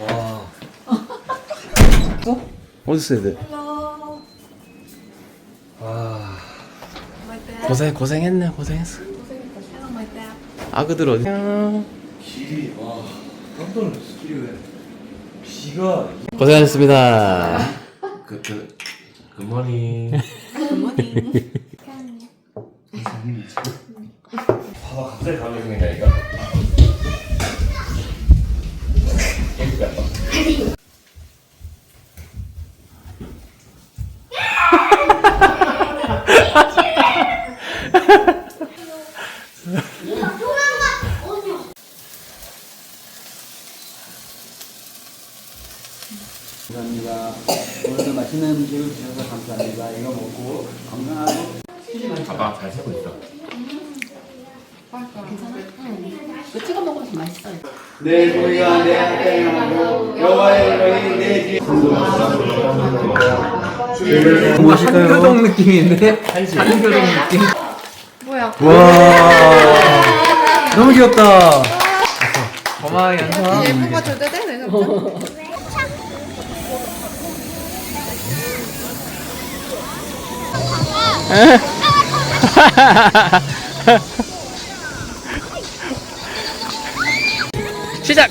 와. 어디 있어 애들? 와. 고생 고생했네 고생했어. 아그들 어디? 길이 와 깜짝 놀랐어 길이 왜? 비가 고생하셨습니다. 그 그 굿모닝. 봐봐 갑자기 가면 생긴다니까. 감사합니다. 오늘도 맛있는 음식을 주셔서 감사합니다. 이거 먹고 건강하고 아빠 잘 살고 있어. 이거 찍어 먹으면 더 맛있어요. 내 소리가 내 앞에 나고 여호와의 이름이 내 뒤에 한교동 느낌인데? 한교동 느낌? 뭐야? 와 너무 귀엽다 고마워 연서 얘 뽑아줘도 돼? 내가 진짜? 시작.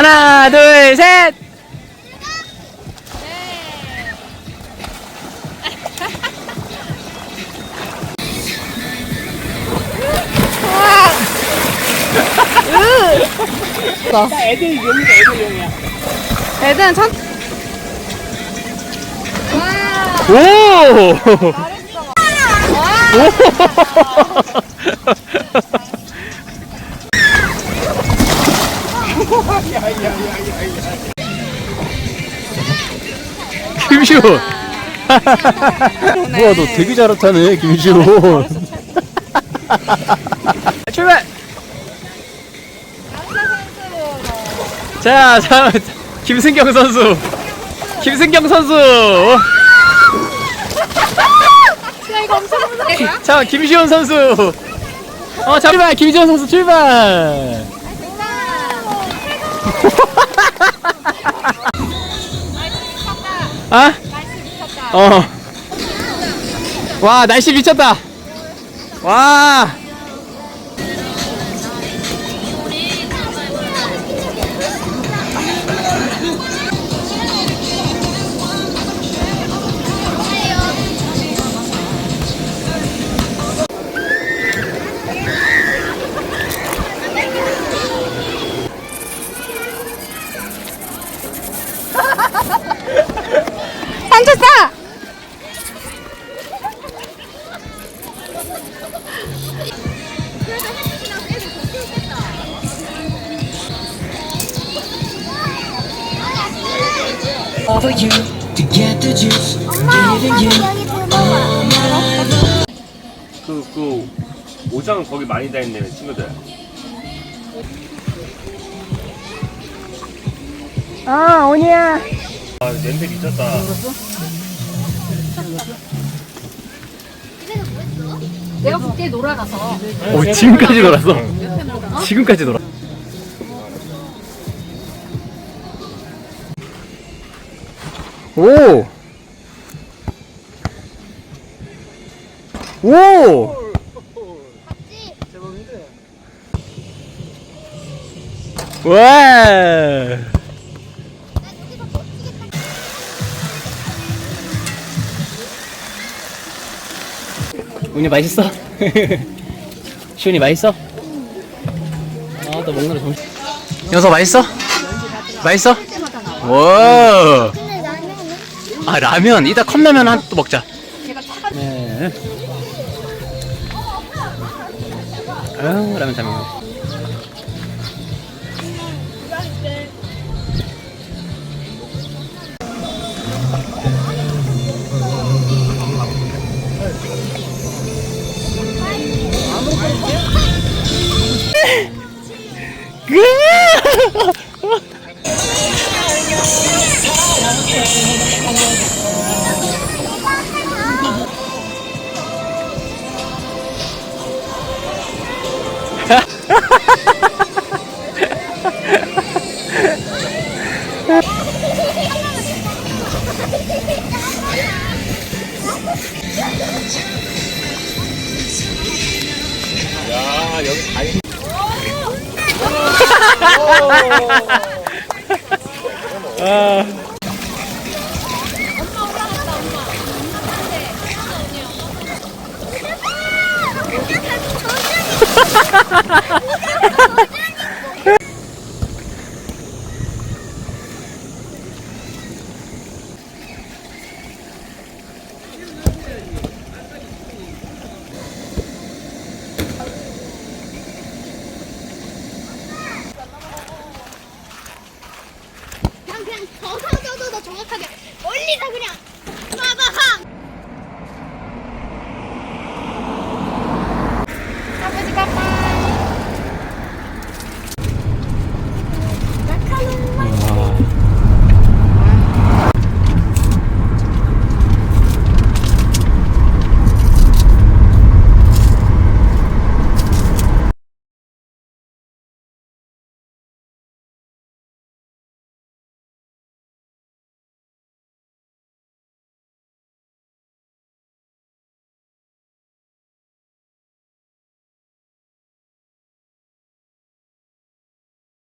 나 둘 셋. 애들은 천. 오. 김시훈. 우와 너 되게 잘하네 김시훈. 출발. 자, 자, 김승경 선수. 김승경 선수. 야 이거 엄청 무서워. 자, 김시현 선수. 어, 자, 출발. 김시현 선수 출발. 아? 어. 와, 날씨 미쳤다. 와. For you to get the juice. Giving you all my love. 그, 그, 오장 거기 많이 다녔네, 친구들. 아 오니야. 아, 냄새 미쳤다. 내가 그때 놀아가서. 오, 지금까지 놀았어. 지금까지 놀아. 오! 오! 와! 운이 맛있어? 시훈이 맛있어? 아, 또 먹느라 정신. 녀석 맛있어? 맛있어? 와. 아 라면 이따 컵라면 한 또 먹자. 네. 아유 라면 잘 먹네 야 여기 다행 아. 엄마 올라갔다 엄마. 엄마 언니 엄마. 대박! 엄마 저기 저기.